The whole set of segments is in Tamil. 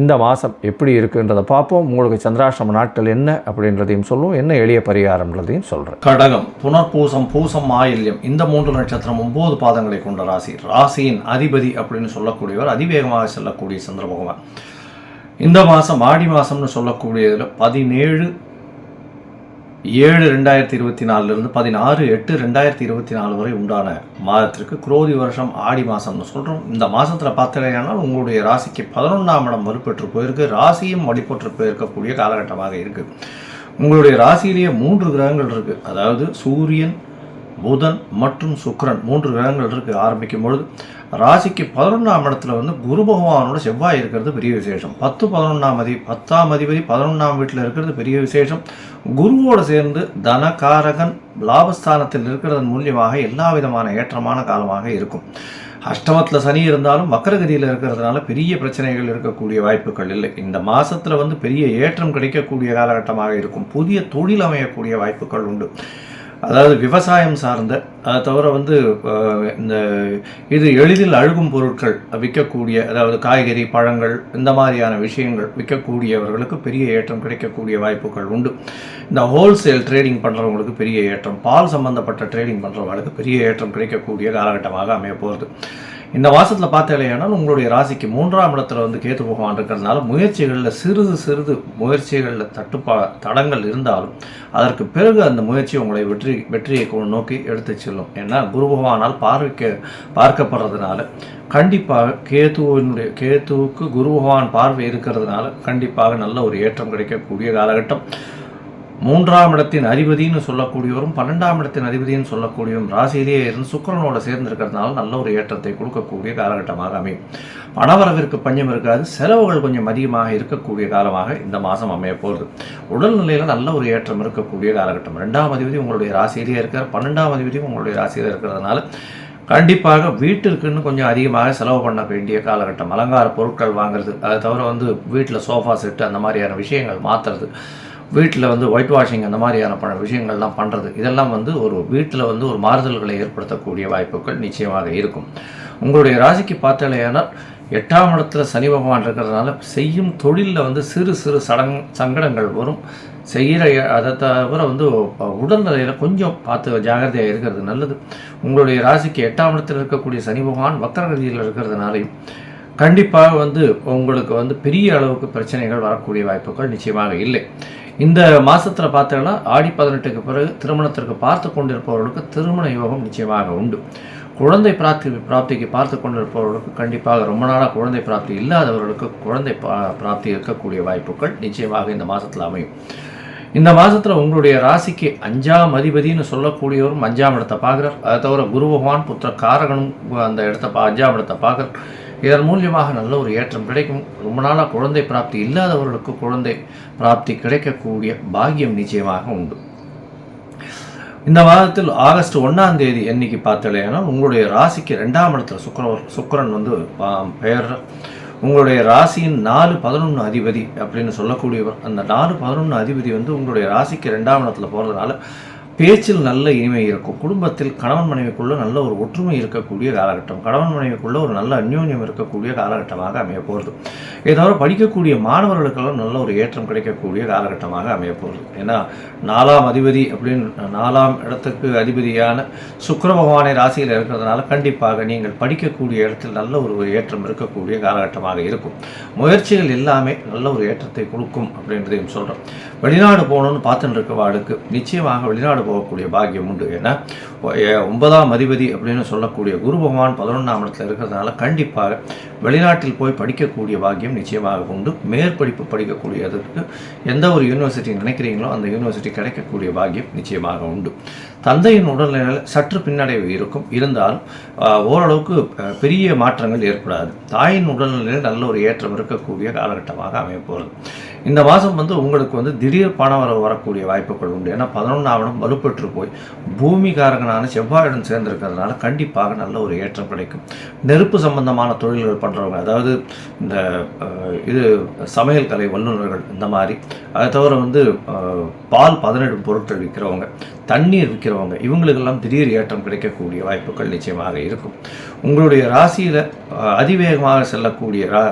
இந்த மாதம் எப்படி இருக்குன்றதை பார்ப்போம். உங்களுக்கு சந்திராசிரம நாட்கள் என்ன அப்படின்றதையும் சொல்லுவோம். என்ன எளிய பரிகாரம்ன்றதையும் சொல்கிறேன் கடகம் புனர்பூசம் பூசம் ஆயில்யம் இந்த மூன்று நட்சத்திரம் ஒன்பது பாதங்களை கொண்ட ராசி. ராசியின் அதிபதி அப்படின்னு சொல்லக்கூடியவர் அதிவேகமாக செல்லக்கூடிய சந்திர பகவான். இந்த மாதம் ஆடி மாதம்னு சொல்லக்கூடியதில் பதினேழு ஏழு ரெண்டாயிரத்தி இருபத்தி நாலுலேருந்து பதினாறு எட்டு ரெண்டாயிரத்தி இருபத்தி நாலு வரை உண்டான மாதத்திற்கு குரோதி வருஷம் ஆடி மாதம்னு சொல்கிறோம் இந்த மாதத்தில் பார்த்தீங்கன்னா உங்களுடைய ராசிக்கு பதினொன்றாம் இடம் வலுப்பெற்று போயிருக்கு. ராசியும் வழிபட்டு போயிருக்கக்கூடிய காலகட்டமாக இருக்குது உங்களுடைய ராசியிலேயே மூன்று கிரகங்கள் இருக்குது அதாவது சூரியன் புதன் மற்றும் சுக்கரன் மூன்று கிரகங்கள் இருக்குது ஆரம்பிக்கும் பொழுது. ராசிக்கு பதினொன்றாம் இடத்துல வந்து குரு பகவானோட செவ்வாய் இருக்கிறது பெரிய விசேஷம். பத்து பதினொன்றாம் அதி பத்தாம் அதிபதி பதினொன்றாம் வீட்டில் இருக்கிறது பெரிய விசேஷம். குருவோடு சேர்ந்து தனகாரகன் லாபஸ்தானத்தில் இருக்கிறதன் மூலியமாக எல்லா விதமான ஏற்றமான காலமாக இருக்கும். அஷ்டமத்தில் சனி இருந்தாலும் வக்கரகதியில் இருக்கிறதுனால பெரிய பிரச்சனைகள் இருக்கக்கூடிய வாய்ப்புகள் இல்லை. இந்த மாதத்தில் வந்து பெரிய ஏற்றம் கிடைக்கக்கூடிய காலகட்டமாக இருக்கும். புதிய தொழில் அமையக்கூடிய வாய்ப்புகள் உண்டு. அதாவது விவசாயம் சார்ந்த அதை தவிர வந்து இந்த இது எளிதில் அழுகும் பொருட்கள் விற்கக்கூடிய அதாவது காய்கறி பழங்கள் இந்த மாதிரியான விஷயங்கள் விற்கக்கூடியவர்களுக்கு பெரிய ஏற்றம் கிடைக்கக்கூடிய வாய்ப்புகள் உண்டு. இந்த ஹோல்சேல் ட்ரேடிங் பண்ணுறவங்களுக்கு பெரிய ஏற்றம் பால் சம்பந்தப்பட்ட ட்ரேடிங் பண்ணுறவங்களுக்கு பெரிய ஏற்றம் கிடைக்கக்கூடிய காலகட்டமாக அமைய போகிறது இந்த மாதத்தில் பார்த்தீங்கன்னா உங்களுடைய ராசிக்கு மூன்றாம் இடத்துல வந்து கேத்து பகவான் இருக்கிறதுனால முயற்சிகளில் சிறிது சிறிது முயற்சிகளில் தட்டுப்பா தடங்கள் இருந்தாலும் அதற்கு பிறகு அந்த முயற்சி உங்களை வெற்றி வெற்றியை நோக்கி எடுத்து செல்லும். ஏன்னா குரு பகவானால் பார்வைக்க பார்க்கப்படுறதுனால கண்டிப்பாக கேத்துவினுடைய கேத்துவுக்கு குரு பகவான் பார்வை இருக்கிறதுனால கண்டிப்பாக நல்ல ஒரு ஏற்றம் கிடைக்கக்கூடிய காலகட்டம். மூன்றாம் இடத்தின் அதிபதினு சொல்லக்கூடியவரும் பன்னெண்டாம் இடத்தின் அதிபதினு சொல்லக்கூடியவரும் ராசியிலேயே இருந்து சுக்கரனோட சேர்ந்திருக்கிறதுனால நல்ல ஒரு ஏற்றத்தை கொடுக்கக்கூடிய காலகட்டமாக அமையும். பணவரவிற்கு பஞ்சம் இருக்காது செலவுகள் கொஞ்சம் அதிகமாக இருக்கக்கூடிய காலமாக இந்த மாதம் அமைய போகுது. உடல்நிலையில் நல்ல ஒரு ஏற்றம் இருக்கக்கூடிய காலகட்டம். ரெண்டாம் அதிபதி உங்களுடைய ராசியிலேயே இருக்கார் பன்னெண்டாம் அதிபதியும் உங்களுடைய ராசியில் இருக்கிறதுனால கண்டிப்பாக வீட்டிற்குன்னு கொஞ்சம் அதிகமாக செலவு பண்ண வேண்டிய காலகட்டம். அலங்கார பொருட்கள் வாங்குறது அதை தவிர வந்து வீட்டில் சோஃபா செட்டு அந்த மாதிரியான விஷயங்கள் மாற்றுறது வீட்டில் வந்து ஒயிட் வாஷிங் அந்த மாதிரியான ப விஷயங்கள்லாம் பண்ணுறது இதெல்லாம் வந்து ஒரு வீட்டில் வந்து ஒரு மாறுதல்களை ஏற்படுத்தக்கூடிய வாய்ப்புகள் நிச்சயமாக இருக்கும். உங்களுடைய ராசிக்கு பார்த்தாலேயானால் எட்டாம் இடத்துல சனி பகவான் இருக்கிறதுனால செய்யும் தொழிலில் வந்து சிறு சிறு சடங் சங்கடங்கள் வரும். செய்கிற அதை தவிர வந்து உடல்நிலையில் கொஞ்சம் பார்த்து ஜாகிரதையாக இருக்கிறது நல்லது. உங்களுடைய ராசிக்கு எட்டாம் இடத்தில் இருக்கக்கூடிய சனி பகவான் வக்கரகதியில் இருக்கிறதுனாலையும் கண்டிப்பாக வந்து உங்களுக்கு வந்து பெரிய அளவுக்கு பிரச்சனைகள் வரக்கூடிய வாய்ப்புகள் நிச்சயமாக இல்லை. இந்த மாதத்தில் பார்த்தீங்கன்னா ஆடி பதினெட்டுக்கு பிறகு திருமணத்திற்கு பார்த்து கொண்டிருப்பவர்களுக்கு திருமண யோகம் நிச்சயமாக உண்டு. குழந்தை பிராப்தி பிராப்திக்கு பார்த்து கொண்டிருப்பவர்களுக்கு கண்டிப்பாக ரொம்ப நாளாக குழந்தை பிராப்தி இல்லாதவர்களுக்கு குழந்தை பா- பிராப்தி இருக்கக்கூடிய வாய்ப்புகள் நிச்சயமாக இந்த மாதத்தில் அமையும். இந்த மாதத்தில் உங்களுடைய ராசிக்கு அஞ்சாம் அதிபதினு சொல்லக்கூடியவரும் அஞ்சாம் இடத்தை பார்க்குறார். அதை தவிர குரு பகவான் புத்திர காரகனும் அந்த இடத்த பா அஞ்சாம் இடத்தை பார்க்குறார். இதன் மூலியமாக நல்ல ஒரு ஏற்றம் கிடைக்கும். ரொம்ப நாளாக குழந்தை பிராப்தி இல்லாதவர்களுக்கு குழந்தை பிராப்தி கிடைக்கக்கூடிய பாக்கியம் நிச்சயமாக உண்டு. இந்த மாதத்தில் ஆகஸ்ட் ஒன்றாம் தேதி என்னைக்கு பார்த்தலையானால் உங்களுடைய ராசிக்கு ரெண்டாம் இடத்துல சுக்கரவர் சுக்கரன் வந்து பெயர் உங்களுடைய ராசியின் நாலு பதினொன்று அதிபதி அப்படின்னு சொல்லக்கூடியவர். அந்த நாலு பதினொன்று அதிபதி வந்து உங்களுடைய ராசிக்கு ரெண்டாம் இடத்துல போகிறதுனால பேச்சில் நல்ல இனிமை இருக்கும். குடும்பத்தில் கணவன் மனைவிக்குள்ளே நல்ல ஒரு ஒற்றுமை இருக்கக்கூடிய காலகட்டம் கணவன் மனைவிக்குள்ளே ஒரு நல்ல அந்யோன்யம் இருக்கக்கூடிய காலகட்டமாக அமைய போகிறது இதை படிக்கக்கூடிய மாணவர்களுக்கெல்லாம் நல்ல ஒரு ஏற்றம் கிடைக்கக்கூடிய காலகட்டமாக அமைய போகிறது ஏன்னா நாலாம் அதிபதி அப்படின்னு நாலாம் இடத்துக்கு அதிபதியான சுக்கர பகவானை ராசியில் இருக்கிறதுனால கண்டிப்பாக நீங்கள் படிக்கக்கூடிய இடத்தில் நல்ல ஒரு ஏற்றம் இருக்கக்கூடிய காலகட்டமாக இருக்கும். முயற்சிகள் எல்லாமே நல்ல ஒரு ஏற்றத்தை கொடுக்கும் அப்படின்றதையும் சொல்கிறோம் வெளிநாடு போகணும்னு பார்த்துட்டு இருக்கவாளுக்கு நிச்சயமாக வெளிநாடு போகக்கூடிய பாக்கியம் உண்டு. ஏன்னா ஒன்பதாம் அதிபதி அப்படின்னு சொல்லக்கூடிய குரு பகவான் பதினொன்றாம் இடத்துல இருக்கிறதுனால கண்டிப்பாக வெளிநாட்டில் போய் படிக்கக்கூடிய பாக்கியம் நிச்சயமாக உண்டு. மேற்படிப்பு படிக்கக்கூடியதற்கு எந்த ஒரு யூனிவர்சிட்டி நினைக்கிறீங்களோ அந்த யூனிவர்சிட்டி கிடைக்கக்கூடிய பாக்கியம் நிச்சயமாக உண்டு. தந்தையின் உடல்நிலையில் சற்று பின்னடைவு இருக்கும். இருந்தாலும் ஓரளவுக்கு பெரிய மாற்றங்கள் ஏற்படாது. தாயின் உடல்நிலையில் நல்ல ஒரு ஏற்றம் இருக்கக்கூடிய காலகட்டமாக அமைய போகிறது இந்த மாதம் வந்து உங்களுக்கு வந்து திடீர் பண வரவு வரக்கூடிய வாய்ப்புகள் உண்டு. ஏன்னா பதினொன்றாவடம் வலுப்பெற்று போய் பூமிகாரகனான செவ்வாயுடன் சேர்ந்திருக்கிறதுனால கண்டிப்பாக நல்ல ஒரு ஏற்றம் கிடைக்கும். நெருப்பு சம்பந்தமான தொழில்கள் பண்ணுறவங்க அதாவது இந்த இது சமையல் கலை வல்லுநர்கள் இந்த மாதிரி அதை தவிர வந்து பால் பதனிடும் பொருட்கள் விற்கிறவங்க தண்ணீர் விற்கிறவங்க இவங்களுக்கெல்லாம் திடீர் ஏற்றம் கிடைக்கக்கூடிய வாய்ப்புகள் நிச்சயமாக இருக்கும். உங்களுடைய ராசியில் அதிவேகமாக செல்லக்கூடிய ரா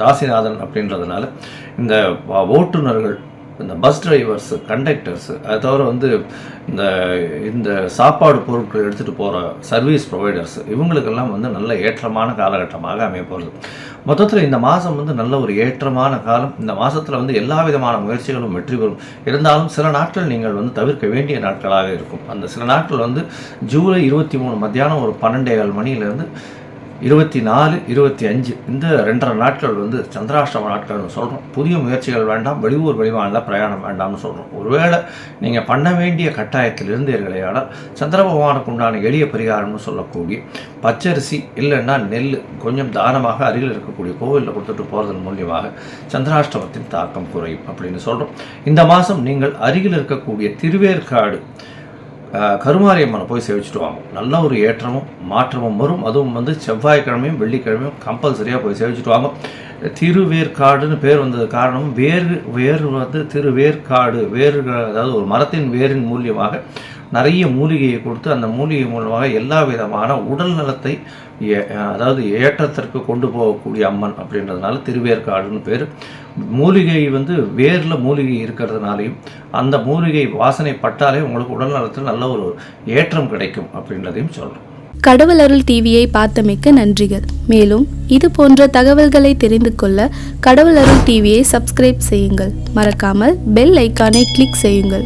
ராசிநாதன் அப்படின்றதுனால இந்த ஓட்டுநர்கள் இந்த பஸ் டிரைவர்ஸு கண்டக்டர்ஸு அது தவிர வந்து இந்த இந்த சாப்பாடு பொருட்கள் எடுத்துகிட்டு போகிற சர்வீஸ் ப்ரொவைடர்ஸ் இவங்களுக்கெல்லாம் வந்து நல்ல ஏற்றமான காலகட்டமாக அமைய மொத்தத்தில் இந்த மாதம் வந்து நல்ல ஒரு ஏற்றமான காலம். இந்த மாதத்தில் வந்து எல்லா விதமான முயற்சிகளும் வெற்றி பெறும். இருந்தாலும் சில நாட்கள் நீங்கள் வந்து தவிர்க்க வேண்டிய நாட்களாக இருக்கும். அந்த சில நாட்கள் வந்து ஜூலை இருபத்தி மூணு மத்தியானம் ஒரு பன்னெண்டேகால் மணியிலேருந்து இருபத்தி நாலு இருபத்தி அஞ்சு இந்த ரெண்டரை நாட்கள் வந்து சந்திராஷ்டம நாட்கள்னு சொல்கிறோம் புதிய முயற்சிகள் வேண்டாம் வெளியூர் வெளிமாநில பிரயாணம் வேண்டாம்னு சொல்கிறோம் ஒருவேளை நீங்கள் பண்ண வேண்டிய கட்டாயத்தில் இருந்தீர்களேயானால் சந்திர பகவானுக்கு உண்டான எளிய பரிகாரம்னு சொல்லக்கூடிய பச்சரிசி இல்லைன்னா நெல் கொஞ்சம் தானமாக அருகில் இருக்கக்கூடிய கோவிலில் கொடுத்துட்டு போகிறதன் மூலியமாக சந்திராஷ்டமத்தின் தாக்கம் குறையும் அப்படின்னு சொல்கிறோம் இந்த மாதம் நீங்கள் அருகில் இருக்கக்கூடிய திருவேற்காடு கருமாரியம்மனை போய் சேவிச்சுட்டு வாங்க. நல்ல ஒரு ஏற்றமும் மாற்றமும் வரும். அதுவும் வந்து செவ்வாய்க்கிழமையும் வெள்ளிக்கிழமையும் கம்பல்சரியாக போய் சேவிச்சுட்டு வாங்க. திருவேற்காடுன்னு பேர் வந்தது காரணம் வேர் வேர் வந்து திருவேற்காடு வேர்கள் அதாவது ஒரு மரத்தின் வேரின் மூலியமாக நிறைய மூலிகையை கொடுத்து அந்த மூலிகை மூலமாக எல்லா விதமான உடல் நலத்தை ஏ- அதாவது ஏற்றத்திற்கு கொண்டு போகக்கூடிய அம்மன் அப்படின்றதுனால திருவேற்காடுன்னு பேர். மூலிகை வந்து வேரில் மூலிகை இருக்கிறதுனாலையும் அந்த மூலிகை வாசனை பட்டாலே உங்களுக்கு உடல் நலத்தில் நல்ல ஒரு ஏற்றம் கிடைக்கும் அப்படின்றதையும் சொல்கிறோம் கடவுள் அருள் டிவியை பார்த்தமைக்க நன்றிகள். மேலும் இது போன்ற தகவல்களை தெரிந்து கொள்ள கடவுள் அருள் டிவியை சப்ஸ்கிரைப் செய்யுங்கள். மறக்காமல் பெல் ஐக்கானை கிளிக் செய்யுங்கள்.